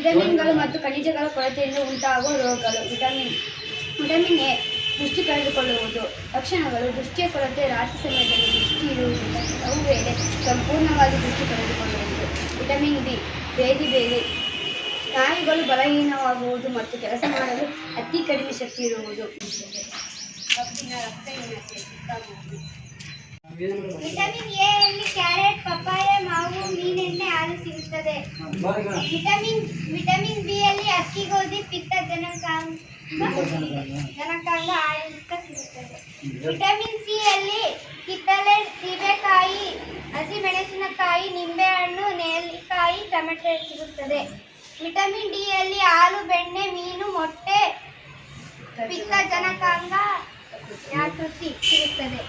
ವಿಟಮಿನ್ಗಳು ಮತ್ತು ಖನಿಜಗಳ ಕೊರತೆಯಿಂದ ಉಂಟಾಗುವ ರೋಗಗಳು. ವಿಟಮಿನ್ ವಿಟಮಿನ್ ಎ ದೃಷ್ಟಿ ಕಳೆದುಕೊಳ್ಳುವುದು. ಲಕ್ಷಣಗಳು ದೃಷ್ಟಿಯ ಕೊರತೆ ರಾತ್ರಿ ಸಮಯದಲ್ಲಿ ದೃಷ್ಟಿ ಇರುವುದಿಲ್ಲ. ಕೆಲವು ವೇಳೆ ಸಂಪೂರ್ಣವಾಗಿ ದೃಷ್ಟಿ ಕಳೆದುಕೊಳ್ಳುವುದು. ವಿಟಮಿನ್ ಡಿ ಬೇದಿ ಬೇದಿ. ಸ್ನಾಯುಗಳು ಬಲಹೀನವಾಗುವುದು ಮತ್ತು ಕೆಲಸ ಮಾಡಲು ಅತಿ ಕಡಿಮೆ ಶಕ್ತಿ ಇರುವುದು. ಕಬ್ಬಿನ ರಕ್ತಹೀನತೆ ವಿಟಮಿನ್ ಎ ಯಲ್ಲಿ ಕ್ಯಾರೆಟ್, ಪಪ್ಪಾಯ, ಮಾವು, ಮೀನೆಣ್ಣೆ ಹಾಲು ಸಿಗುತ್ತದೆ. ವಿಟಮಿನ್ ವಿಟಮಿನ್ ಬಿ ಅಲ್ಲಿ ಅಕ್ಕಿ, ಗೋಧಿ, ಪಿತ್ತ ಜನಕಾಂಗ ಜನಕಾಂಗ ಆಯುಕ್ತ ಸಿಗುತ್ತದೆ. ವಿಟಮಿನ್ ಸಿ ಅಲ್ಲಿ ಕಿತ್ತಳೆ, ಸೀಬೆಕಾಯಿ, ಹಸಿಮೆಣಸಿನಕಾಯಿ, ನಿಂಬೆಹಣ್ಣು, ನೆಲ್ಲಿಕಾಯಿ, ಟೊಮೆಟೊ ಸಿಗುತ್ತದೆ. ವಿಟಮಿನ್ ಡಿ ಯಲ್ಲಿ ಹಾಲು, ಬೆಣ್ಣೆ, ಮೀನು, ಮೊಟ್ಟೆ, ಪಿತ್ತ ಜನಕಾಂಗ ಯಾಕೃತಿ ಸಿಗುತ್ತದೆ.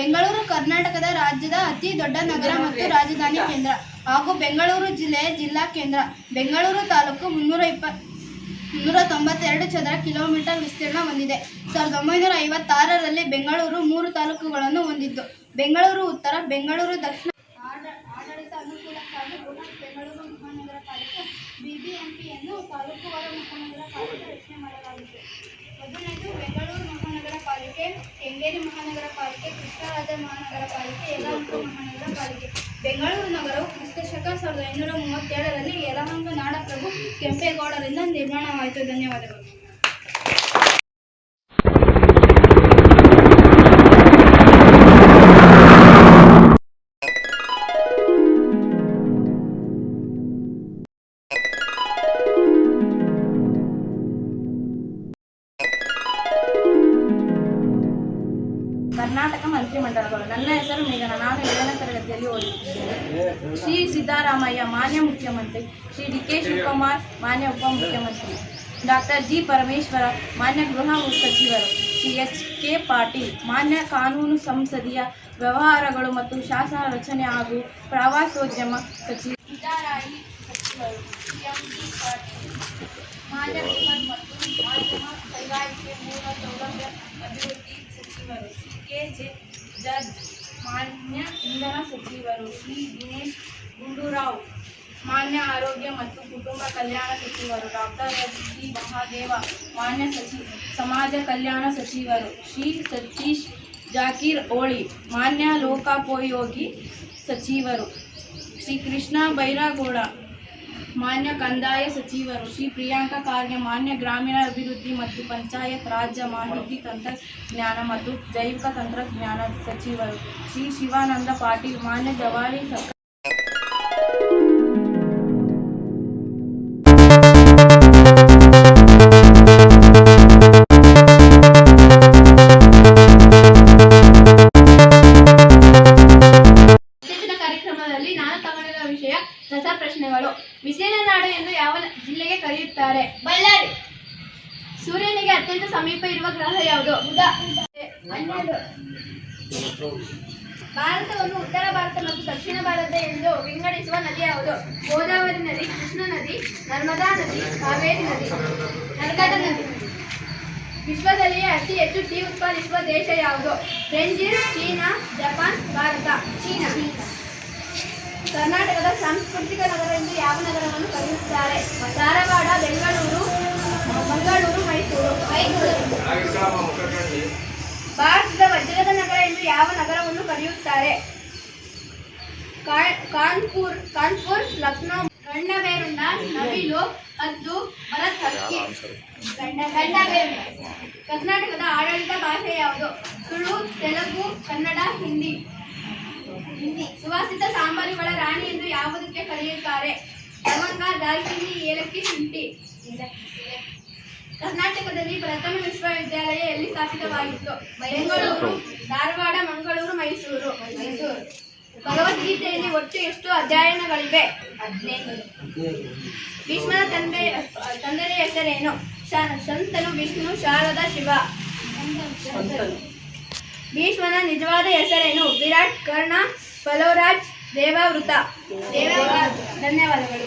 ಬೆಂಗಳೂರು ಕರ್ನಾಟಕದ ರಾಜ್ಯದ ಅತಿ ದೊಡ್ಡ ನಗರ ಮತ್ತು ರಾಜಧಾನಿ ಕೇಂದ್ರ ಹಾಗೂ ಬೆಂಗಳೂರು ಜಿಲ್ಲೆಯ ಜಿಲ್ಲಾ ಕೇಂದ್ರ. ಬೆಂಗಳೂರು ತಾಲೂಕು ಮುನ್ನೂರ ಇಪ್ಪ, ಮುನ್ನೂರ ತೊಂಬತ್ತೆರಡು ಚದರ ಕಿಲೋಮೀಟರ್ ವಿಸ್ತೀರ್ಣ ಹೊಂದಿದೆ. ಸಾವಿರದ ಒಂಬೈನೂರ ಐವತ್ತಾರರಲ್ಲಿ ಬೆಂಗಳೂರು ಮೂರು ತಾಲೂಕುಗಳನ್ನು ಹೊಂದಿದ್ದು ಬೆಂಗಳೂರು ಉತ್ತರ, ಬೆಂಗಳೂರು ದಕ್ಷಿಣ. ಆಡಳಿತ ಅನುಕೂಲಕ್ಕಾಗಿ ಬೆಂಗಳೂರು ಮಹಾನಗರ ಪಾಲಿಕೆ ಬಿಬಿಎಂಪಿಯನ್ನು ತಾಲೂಕುವಾರು ಮಹಾನಗರ ಪಾಲಿಕೆ ರಚನೆ ಮಾಡಲಾಗಿತ್ತು. ಮೊದಲನೇದು ಬೆಂಗಳೂರು ಮಹಾನಗರ ಪಾಲಿಕೆ ಕೆಂಗೇರಿ ಮಹಾನಗರ ಪಾಲಿಕೆ, ಕೃಷ್ಣರಾಜ ಮಹಾನಗರ ಪಾಲಿಕೆ, ಯಲಹಂಕ ಮಹಾನಗರ ಪಾಲಿಕೆ. ಬೆಂಗಳೂರು ನಗರವು ಕ್ರಿಸ್ತಶಕ ಸಾವಿರದ ಐನೂರ ಮೂವತ್ತೇಳರಲ್ಲಿ ಯಲಹಂಕ ನಾಡಪ್ರಭು ಕೆಂಪೇಗೌಡರಿಂದ ನಿರ್ಮಾಣವಾಯಿತು. ಧನ್ಯವಾದಗಳು. ನನ್ನ ಹೆಸರು ಮೇಘನ ನಾನು ಏಳನೇ ತರಗತಿಯಲ್ಲಿ ಓದುತ್ತಿದ್ದೇನೆ. ಶ್ರೀ ಸಿದ್ದರಾಮಯ್ಯ, ಮಾನ್ಯ ಮುಖ್ಯಮಂತ್ರಿ. ಶ್ರೀ ಡಿ ಕೆ ಶಿವಕುಮಾರ್, ಮಾನ್ಯ ಉಪಮುಖ್ಯಮಂತ್ರಿ ಡಾಕ್ಟರ್ ಜಿ ಪರಮೇಶ್ವರ, ಮಾನ್ಯ ಗೃಹ ಸಚಿವರು. ಶ್ರೀ ಎಚ್ ಕೆ ಪಾಟೀಲ್, ಮಾನ್ಯ ಕಾನೂನು ಸಂಸದೀಯ ವ್ಯವಹಾರಗಳು ಮತ್ತು ಶಾಸನ ರಚನೆ ಹಾಗೂ ಪ್ರವಾಸೋದ್ಯಮ ಸಚಿವ. ಸಿದ್ದರಾಯಿ ಸಚಿವರು ಮಾನ್ಯ ಮತ್ತು ಮಾಧ್ಯಮ ಕೈಗಾರಿಕೆ ಮೂಲ ಸೌಲಭ್ಯ ಅಭಿವೃದ್ಧಿ ಸಚಿವರು ಸಿ ಕೆ ಜೆ ಜರ್ಜ್ ಮಾನ್ಯ ಇಂಧನ ಸಚಿವರು ಶ್ರೀ ದಿನೇಶ್ ಗುಂಡೂರಾವ್ ಮಾನ್ಯ ಆರೋಗ್ಯ ಮತ್ತು ಕುಟುಂಬ ಕಲ್ಯಾಣ ಸಚಿವರು ಡಾಕ್ಟರ್ ಎಸ್ ಡಿ ಮಹಾದೇವ ಮಾನ್ಯ ಸಚಿ ಸಮಾಜ ಕಲ್ಯಾಣ ಸಚಿವರು ಶ್ರೀ ಸತೀಶ್ ಜಾಕೀರ್ ಓಳಿ ಮಾನ್ಯ ಲೋಕೋಪಯೋಗಿ ಸಚಿವರು ಶ್ರೀ ಕೃಷ್ಣ ಬೈರಾಗೌಡ ಮಾನ್ಯ ಕಂದಾಯ ಸಚಿವರು ಶ್ರೀ ಪ್ರಿಯಾಂಕಾ ಖಾರ್ಗೆ ಮಾನ್ಯ ಗ್ರಾಮೀಣ ಅಭಿವೃದ್ಧಿ ಮತ್ತು ಪಂಚಾಯತ್ ರಾಜ್ಯ ಮಾಹಿತಿ ತಂತ್ರಜ್ಞಾನ ಮತ್ತು ಜೈವಿಕ ತಂತ್ರಜ್ಞಾನ ಸಚಿವರು ಶ್ರೀ ಶಿವಾನಂದ ಪಾಟೀಲ್ ಮಾನ್ಯ ಜವಾರಿ ಸರ್ಕಾರ ಹನ್ನೆರಡು. ಭಾರತವನ್ನು ಉತ್ತರ ಭಾರತ ಮತ್ತು ದಕ್ಷಿಣ ಭಾರತ ಎಂದು ವಿಂಗಡಿಸುವ ನದಿ ಯಾವುದು? ಗೋದಾವರಿ ನದಿ, ಕೃಷ್ಣ ನದಿ, ನರ್ಮದಾ ನದಿ, ಕಾವೇರಿ ನದಿ ನರ್ಗದ ನದಿ. ವಿಶ್ವದಲ್ಲಿಯೇ ಅತಿ ಹೆಚ್ಚು ಟೀ ಉತ್ಪಾದಿಸುವ ದೇಶ ಯಾವುದು? Brazil, China, Japan, Bharat. China. ಕರ್ನಾಟಕದ ಸಾಂಸ್ಕೃತಿಕ ನಗರ ಎಂದು ಯಾವ ನಗರವನ್ನು ಕರೆಯುತ್ತಾರೆ? ಧಾರವಾಡ, ಬೆಂಗಳೂರು ಮಂಗಳೂರು ಮೈಸೂರು ಮೈಸೂರು ಭಾರತದ ವಜ್ರದ ನಗರ ಎಂದು ಯಾವ ಕಾ- ಕಾನ್ಪುರ್ ಕಾನ್ಪುರ್ ಲಕ್ನೋ ಗಂಡಬೇರುಂಡ ನವಿಲು ಹದ್ದು ಭರತ್ ಹಕ್ಕಿ ಕರ್ನಾಟಕದ ಆಡಳಿತ ಭಾಷೆ ಯಾವುದು? ತುಳು ತೆಲುಗು ಕನ್ನಡ ಹಿಂದಿ. ಹಿಂದಿ. ಸುವಾಸಿತ ಸಾಂಬಾರುಗಳ ರಾಣಿ ಎಂದು ಯಾವುದಕ್ಕೆ ಕರೆಯುತ್ತಾರೆ? ಲವಂಗ ದಾಲ್ಚಿನ್ನಿ ಏಲಕ್ಕಿ ಶುಂಠಿ. ಕರ್ನಾಟಕದಲ್ಲಿ ಪ್ರಥಮ ವಿಶ್ವವಿದ್ಯಾಲಯ ಎಲ್ಲಿ ಸ್ಥಾಪಿತವಾಗಿತ್ತು ಬೆಂಗಳೂರು, ಧಾರವಾಡ, ಮಂಗಳೂರು, ಮೈಸೂರು. ಮೈಸೂರು. ಭಗವದ್ಗೀತೆಯಲ್ಲಿ ಒಟ್ಟು ಎಷ್ಟು ಅಧ್ಯಯನಗಳಿವೆ? ಭೀಷ್ಮನ ತಂದೆ, ತಂದೆಯ ಹೆಸರೇನು? ಸಂತನು ವಿಷ್ಣು, ಶಾರದಾ, ಶಿವ. ಭೀಷ್ಮನ ನಿಜವಾದ ಹೆಸರೇನು? ವಿರಾಟ್, ಕರ್ಣ ಫಲೋರಾಜ್ ದೇವಾವೃತ. ದೇವಾವೃತ. ಧನ್ಯವಾದಗಳು.